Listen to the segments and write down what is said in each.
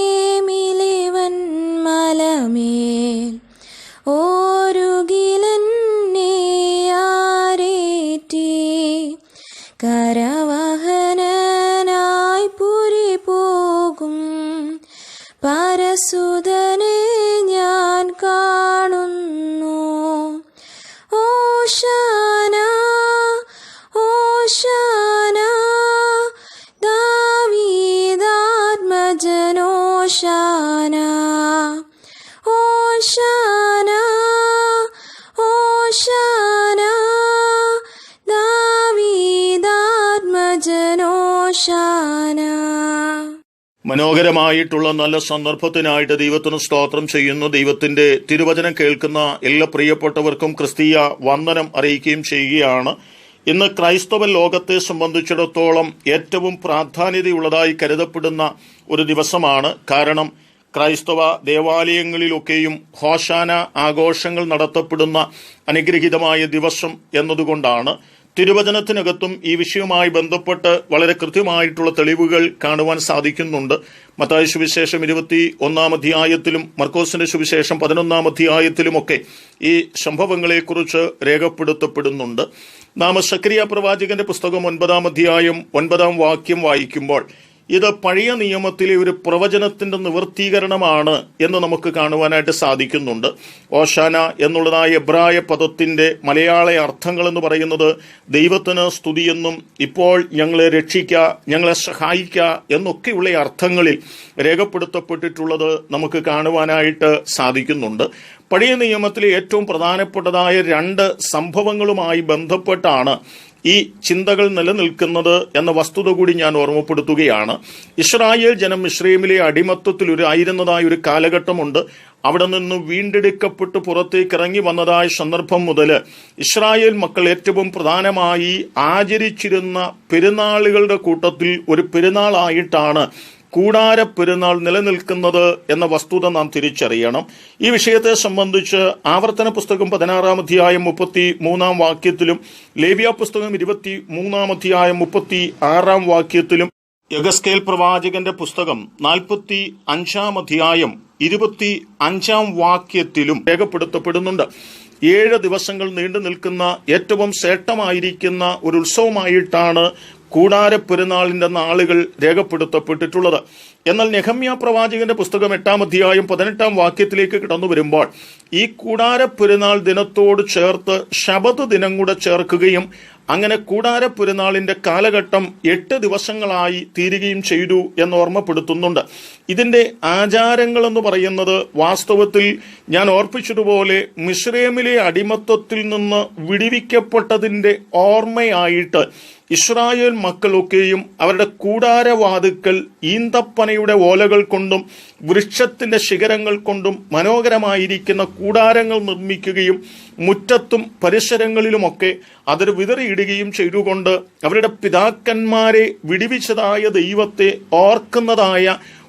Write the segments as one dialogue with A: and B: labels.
A: യെരൂശലേമിലെവൻ മലമേൽ ഓരുകിലെന്നെ ആരേറ്റി കരവഹനനായി പുരി പോകും പരസുതനെ ദാവീദാത്മജനോശാന ഓശാന ഓശാന ദാവീദാത്മജനോശാന.
B: മനോഹരമായിട്ടുള്ള നല്ല സന്ദർഭത്തിനായിട്ട് ദൈവത്തിന് സ്തോത്രം ചെയ്യുന്ന. ദൈവത്തിന്റെ തിരുവചനം കേൾക്കുന്ന എല്ലാ പ്രിയപ്പെട്ടവർക്കും ക്രിസ്തീയ വന്ദനം അറിയിക്കുകയും ചെയ്യുകയാണ്. ഇന്ന് ക്രൈസ്തവ ലോകത്തെ സംബന്ധിച്ചിടത്തോളം ഏറ്റവും പ്രാധാന്യതയുള്ളതായി കരുതപ്പെടുന്ന ഒരു ദിവസമാണ്. കാരണം ക്രൈസ്തവ ദേവാലയങ്ങളിലൊക്കെയും ഹോഷാന ആഘോഷങ്ങൾ നടത്തപ്പെടുന്ന അനുഗ്രഹീതമായ ദിവസം എന്നതുകൊണ്ടാണ്. തിരുവചനത്തിനകത്തും ഈ വിഷയവുമായി ബന്ധപ്പെട്ട് വളരെ കൃത്യമായിട്ടുള്ള തെളിവുകൾ കാണുവാൻ സാധിക്കുന്നുണ്ട്. മത്തായ സുവിശേഷം ഇരുപത്തി ഒന്നാം അധ്യായത്തിലും മർക്കോസിന്റെ സുവിശേഷം പതിനൊന്നാം അധ്യായത്തിലുമൊക്കെ ഈ സംഭവങ്ങളെക്കുറിച്ച് രേഖപ്പെടുത്തപ്പെടുന്നുണ്ട്. നാം സക്രിയ പ്രവാചകന്റെ പുസ്തകം ഒൻപതാം അധ്യായം ഒൻപതാം വാക്യം വായിക്കുമ്പോൾ ഇത് പഴയ നിയമത്തിലെ ഒരു പ്രവചനത്തിന്റെ നിവൃത്തീകരണമാണ് എന്ന് നമുക്ക് കാണുവാനായിട്ട് സാധിക്കുന്നുണ്ട്. ഓശാന എന്നുള്ളതായ എബ്രായ പദത്തിന്റെ മലയാള അർത്ഥങ്ങൾ എന്ന് പറയുന്നത് ദൈവത്തിന് സ്തുതിയെന്നും ഇപ്പോൾ ഞങ്ങളെ രക്ഷിക്കുക ഞങ്ങളെ സഹായിക്കുക എന്നൊക്കെയുള്ള അർത്ഥങ്ങളിൽ രേഖപ്പെടുത്തപ്പെട്ടിട്ടുള്ളത് നമുക്ക് കാണുവാനായിട്ട് സാധിക്കുന്നുണ്ട്. പഴയ നിയമത്തിലെ ഏറ്റവും പ്രധാനപ്പെട്ടതായ രണ്ട് സംഭവങ്ങളുമായി ബന്ധപ്പെട്ടാണ് ഈ ചിന്തകൾ നിലനിൽക്കുന്നത് എന്ന വസ്തുത കൂടി ഞാൻ ഓർമ്മപ്പെടുത്തുകയാണ്. ഇസ്രായേൽ ജനം ഇസ്രൈമിലെ അടിമത്വത്തിൽ ഒരു ആയിരുന്നതായ ഒരു കാലഘട്ടമുണ്ട്. അവിടെ നിന്ന് വീണ്ടെടുക്കപ്പെട്ട് പുറത്തേക്ക് ഇറങ്ങി വന്നതായ സന്ദർഭം മുതൽ ഇസ്രായേൽ മക്കൾ ഏറ്റവും പ്രധാനമായി ആചരിച്ചിരുന്ന പെരുന്നാളുകളുടെ കൂട്ടത്തിൽ ഒരു പെരുന്നാളായിട്ടാണ് കൂടാര പെരുന്നാൾ നിലനിൽക്കുന്നത് എന്ന വസ്തുത നാം തിരിച്ചറിയണം. ഈ വിഷയത്തെ സംബന്ധിച്ച് ആവർത്തന പുസ്തകം പതിനാറാം അധ്യായം മുപ്പത്തി മൂന്നാം വാക്യത്തിലും ലേബിയ പുസ്തകം ഇരുപത്തി മൂന്നാം അധ്യായം മുപ്പത്തി ആറാം വാക്യത്തിലും യഗസ്കേൽ പ്രവാചകന്റെ പുസ്തകം നാൽപ്പത്തി അഞ്ചാം അധ്യായം ഇരുപത്തി അഞ്ചാം വാക്യത്തിലും രേഖപ്പെടുത്തപ്പെടുന്നുണ്ട്. ഏഴ് ദിവസങ്ങൾ നീണ്ടു നിൽക്കുന്ന ഏറ്റവും ശ്രേഷ്ഠമായിരിക്കുന്ന ഒരു ഉത്സവമായിട്ടാണ് കൂടാര പെരുന്നാളിന്റെ നാളുകൾ രേഖപ്പെടുത്തപ്പെട്ടിട്ടുള്ളത്. എന്നാൽ നെഹമ്യ പ്രവാചകന്റെ പുസ്തകം എട്ടാം അധ്യായം പതിനെട്ടാം വാക്യത്തിലേക്ക് കിടന്നു വരുമ്പോൾ ഈ കൂടാര പെരുന്നാൾ ദിനത്തോട് ചേർത്ത് ശബത് ദിനം കൂടെ ചേർക്കുകയും അങ്ങനെ കൂടാര പെരുന്നാളിന്റെ കാലഘട്ടം എട്ട് ദിവസങ്ങളായി തീരുകയും ചെയ്തു എന്ന് ഓർമ്മപ്പെടുത്തുന്നുണ്ട്. ഇതിന്റെ ആചാരങ്ങൾ എന്ന് പറയുന്നത് വാസ്തവത്തിൽ ഞാൻ ഓർപ്പിച്ചതുപോലെ മിശ്രേമിലെ അടിമത്വത്തിൽ നിന്ന് വിടിവിക്കപ്പെട്ടതിന്റെ ഓർമ്മയായിട്ട് ഇസ്രായേൽ മക്കളൊക്കെയും അവരുടെ കൂടാരവാതുക്കൾ ഈന്തപ്പനയുടെ ഓലകൾ കൊണ്ടും വൃക്ഷത്തിന്റെ ശിഖരങ്ങൾ കൊണ്ടും മനോഹരമായിരിക്കുന്ന കൂടാരങ്ങൾ നിർമ്മിക്കുകയും മുറ്റത്തും പരിസരങ്ങളിലുമൊക്കെ അതിൽ വിതറിയിടുകയും ചെയ്തുകൊണ്ട് അവരുടെ പിതാക്കന്മാരെ വിടിവിച്ചതായ ദൈവത്തെ ഓർക്കുന്നതായ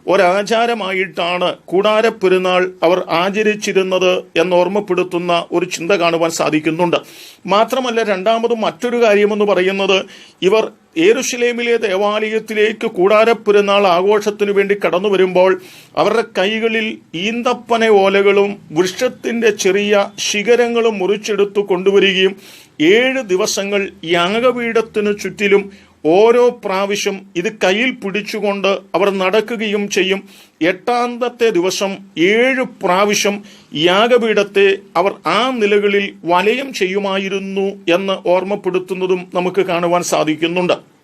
B: ഒരാചാരമായിട്ടാണ് കൂടാരപ്പെരുന്നാൾ അവർ ആചരിച്ചിരുന്നത് എന്ന് ഓർമ്മപ്പെടുത്തുന്ന ഒരു ചിന്ത കാണുവാൻ സാധിക്കുന്നുണ്ട്. മാത്രമല്ല രണ്ടാമതും മറ്റൊരു കാര്യമെന്ന് പറയുന്നത് ഇവർ ഏറുഷലേമിലെ ദേവാലയത്തിലേക്ക് കൂടാരപ്പെരുന്നാൾ ആഘോഷത്തിനു വേണ്ടി കടന്നു വരുമ്പോൾ അവരുടെ കൈകളിൽ ഈന്തപ്പന ഓലകളും വൃക്ഷത്തിന്റെ ചെറിയ ശിഖരങ്ങളും മുറിച്ചെടുത്തു കൊണ്ടുവരികയും ഏഴ് ദിവസങ്ങൾ യാഗപീഠത്തിനു ചുറ്റിലും ഓരോ പ്രാവശ്യം ഇത് കയ്യിൽ പിടിച്ചുകൊണ്ട് അവർ നടക്കുകയും ചെയ്യും. എട്ടാമത്തെ ദിവസം ഏഴ് പ്രാവശ്യം യാഗപീഠത്തെ അവർ ആ നിലകളിൽ വലയം ചെയ്യുമായിരുന്നു എന്ന് ഓർമ്മപ്പെടുത്തുന്നതും നമുക്ക് കാണുവാൻ സാധിക്കുന്നുണ്ട്.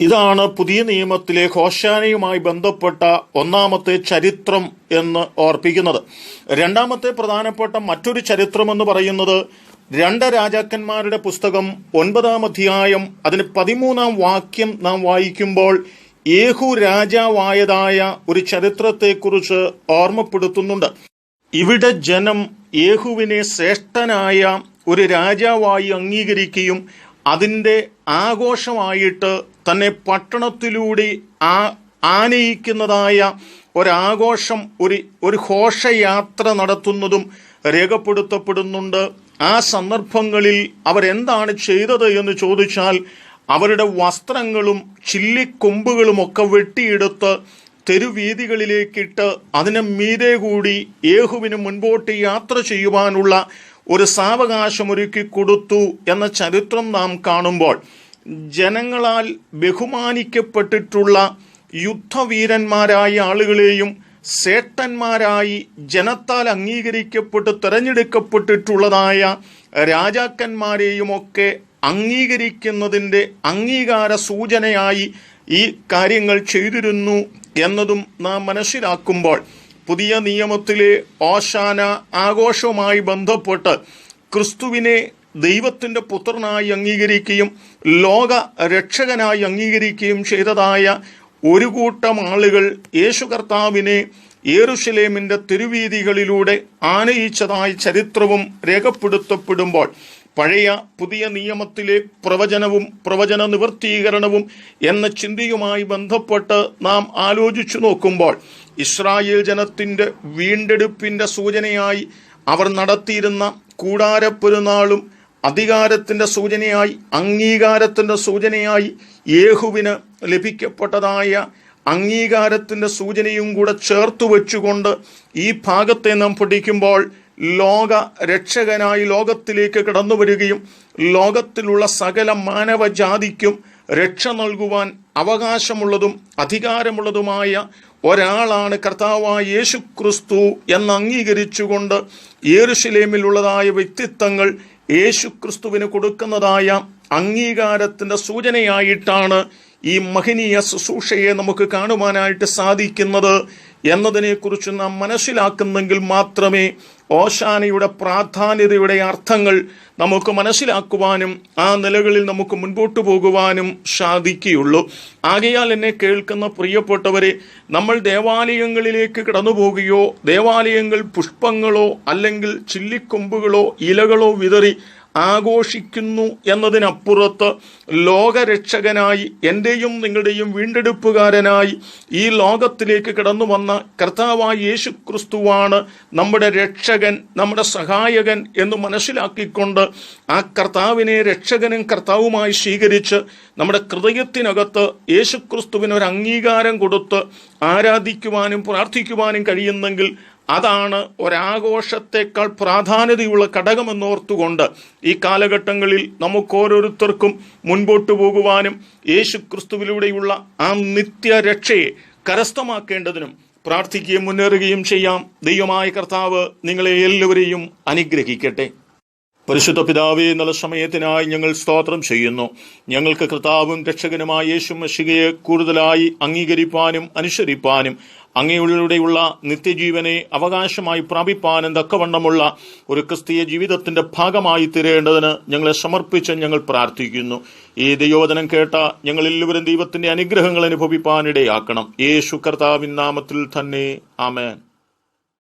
B: ഇതാണ് പുതിയ നിയമത്തിലെ ഹോശാനയുമായി ബന്ധപ്പെട്ട ഒന്നാമത്തെ ചരിത്രം എന്ന് ഓർപ്പിക്കുന്നത്. രണ്ടാമത്തെ പ്രധാനപ്പെട്ട മറ്റൊരു ചരിത്രം എന്ന് പറയുന്നത് രണ്ട് രാജാക്കന്മാരുടെ പുസ്തകം ഒൻപതാം അധ്യായം അതിന് പതിമൂന്നാം വാക്യം നാം വായിക്കുമ്പോൾ യേഹു രാജാവായതായ ഒരു ചരിത്രത്തെക്കുറിച്ച് ഓർമ്മപ്പെടുത്തുന്നുണ്ട്. ഇവിടെ ജനം യേഹുവിനെ ശ്രേഷ്ഠനായ ഒരു രാജാവായി അംഗീകരിക്കുകയും അതിന്റെ ആഘോഷമായിട്ട് തന്നെ പട്ടണത്തിലൂടെ ആ ആനയിക്കുന്നതായ ഒരാഘോഷം ഒരു ഒരു ഘോഷയാത്ര നടത്തുന്നതും രേഖപ്പെടുത്തപ്പെടുന്നുണ്ട്. ആ സന്ദർഭങ്ങളിൽ അവരെന്താണ് ചെയ്തത് എന്ന് ചോദിച്ചാൽ അവരുടെ വസ്ത്രങ്ങളും ചില്ലിക്കൊമ്പുകളും ഒക്കെ വെട്ടിയെടുത്ത് തെരുവീതികളിലേക്കിട്ട് അതിന് മീതെ കൂടി യേഹുവിന് മുൻപോട്ട് യാത്ര ചെയ്യുവാനുള്ള ഒരു സാവകാശം ഒരുക്കി കൊടുത്തു എന്ന ചരിത്രം നാം കാണുമ്പോൾ ജനങ്ങളാൽ ബഹുമാനിക്കപ്പെട്ടിട്ടുള്ള യുദ്ധവീരന്മാരായ ആളുകളെയും സേട്ടന്മാരായി ജനത്താൽ അംഗീകരിക്കപ്പെട്ട് തിരഞ്ഞെടുക്കപ്പെട്ടിട്ടുള്ളതായ രാജാക്കന്മാരെയുമൊക്കെ അംഗീകരിക്കുന്നതിന്റെ അംഗീകാര സൂചനയായി ഈ കാര്യങ്ങൾ ചെയ്തിരുന്നു എന്നതും നാം മനസ്സിലാക്കുമ്പോൾ പുതിയ നിയമത്തിലെ ഓശാന ആഘോഷവുമായി ബന്ധപ്പെട്ട് ക്രിസ്തുവിനെ ദൈവത്തിന്റെ പുത്രനായി അംഗീകരിക്കുകയും ലോക രക്ഷകനായി അംഗീകരിക്കുകയും ചെയ്തതായ ഒരു കൂട്ടം ആളുകൾ യേശു കർത്താവിനെ യേറുഷലേമിന്റെ തെരുവീതികളിലൂടെ ആനയിച്ചതായി ചരിത്രവും രേഖപ്പെടുത്തപ്പെടുമ്പോൾ പഴയ പുതിയ നിയമത്തിലെ പ്രവചനവും പ്രവചന നിവർത്തീകരണവും എന്ന ചിന്തയുമായി ബന്ധപ്പെട്ട് നാം ആലോചിച്ചു നോക്കുമ്പോൾ ഇസ്രായേൽ ജനത്തിന്റെ വീണ്ടെടുപ്പിന്റെ സൂചനയായി അവർ നടത്തിയിരുന്ന കൂടാരപ്പെരുന്നാളും അധികാരത്തിന്റെ സൂചനയായി അംഗീകാരത്തിന്റെ സൂചനയായി യേഹുവിന് ലഭിക്കപ്പെട്ടതായ അംഗീകാരത്തിന്റെ സൂചനയും കൂടെ ചേർത്ത് വെച്ചുകൊണ്ട് ഈ ഭാഗത്തെ നാം പഠിക്കുമ്പോൾ ലോക രക്ഷകനായി ലോകത്തിലേക്ക് കടന്നു വരികയും ലോകത്തിലുള്ള സകല മാനവജാതിക്കും രക്ഷ നൽകുവാൻ അവകാശമുള്ളതും അധികാരമുള്ളതുമായ ഒരാളാണ് കർത്താവായ യേശു ക്രിസ്തു എന്ന് അംഗീകരിച്ചുകൊണ്ട് യേറുഷലേമിലുള്ളതായ വ്യക്തിത്വങ്ങൾ യേശു ക്രിസ്തുവിന് കൊടുക്കുന്നതായ അംഗീകാരത്തിന്റെ സൂചനയായിട്ടാണ് ഈ മഹനീയ ശുശ്രൂഷയെ നമുക്ക് കാണുവാനായിട്ട് സാധിക്കുന്നത് എന്നതിനെക്കുറിച്ച് നാം മനസ്സിലാക്കുന്നെങ്കിൽ മാത്രമേ ഓശാനയുടെ പ്രാധാന്യതയുടെ അർത്ഥങ്ങൾ നമുക്ക് മനസ്സിലാക്കുവാനും ആ നിലകളിൽ നമുക്ക് മുൻപോട്ട് പോകുവാനും സാധിക്കുകയുള്ളൂ. ആകയാൽ എന്നെ കേൾക്കുന്ന പ്രിയപ്പെട്ടവരെ നമ്മൾ ദേവാലയങ്ങളിലേക്ക് കടന്നു പോകുകയോ ദേവാലയങ്ങൾ പുഷ്പങ്ങളോ അല്ലെങ്കിൽ ചില്ലിക്കൊമ്പുകളോ ഇലകളോ വിതറി ആഘോഷിക്കുന്നു എന്നതിനപ്പുറത്ത് ലോകരക്ഷകനായി എന്റെയും നിങ്ങളുടെയും വീണ്ടെടുപ്പുകാരനായി ഈ ലോകത്തിലേക്ക് കടന്നു വന്ന കർത്താവായ യേശു ക്രിസ്തുവാണ് നമ്മുടെ രക്ഷകൻ നമ്മുടെ സഹായകൻ എന്ന് മനസ്സിലാക്കിക്കൊണ്ട് ആ കർത്താവിനെ രക്ഷകനും കർത്താവുമായി സ്വീകരിച്ച് നമ്മുടെ ഹൃദയത്തിനകത്ത് യേശു ക്രിസ്തുവിന് ഒരു അംഗീകാരം കൊടുത്ത് ആരാധിക്കുവാനും പ്രാർത്ഥിക്കുവാനും കഴിയുന്നെങ്കിൽ അതാണ് ഒരാഘോഷത്തെക്കാൾ പ്രാധാന്യതയുള്ള ഘടകമെന്നോർത്തുകൊണ്ട് ഈ കാലഘട്ടങ്ങളിൽ നമുക്ക് ഓരോരുത്തർക്കും മുൻപോട്ട് പോകുവാനും യേശു ക്രിസ്തുവിലൂടെയുള്ള ആ നിത്യരക്ഷയെ കരസ്ഥമാക്കേണ്ടതിനും പ്രാർത്ഥിക്കുകയും മുന്നേറുകയും ചെയ്യാം. ദൈവമായ കർത്താവ് നിങ്ങളെ എല്ലാവരെയും അനുഗ്രഹിക്കട്ടെ. പരിശുദ്ധ പിതാവേ എന്നുള്ള സമയത്തിനായി ഞങ്ങൾ സ്തോത്രം ചെയ്യുന്നു. ഞങ്ങൾക്ക് കർത്താവും രക്ഷകനുമായ യേശു മഷികയെ കൂടുതലായി അംഗീകരിപ്പാനും അനുസരിപ്പാനും അങ്ങയുടെയുള്ള നിത്യജീവനെ അവകാശമായി പ്രാപിപ്പാനും തക്കവണ്ണമുള്ള ഒരു ക്രിസ്തീയ ജീവിതത്തിന്റെ ഭാഗമായി തീരേണ്ടതിന് ഞങ്ങളെ സമർപ്പിച്ച് ഞങ്ങൾ പ്രാർത്ഥിക്കുന്നു. ഈ ദൈവോധനം കേട്ട ഞങ്ങളെല്ലാവരും ദൈവത്തിന്റെ അനുഗ്രഹങ്ങൾ അനുഭവിപ്പാനിടയാക്കണം. യേശു കർത്താവിൻ നാമത്തിൽ തന്നെ. ആമേൻ.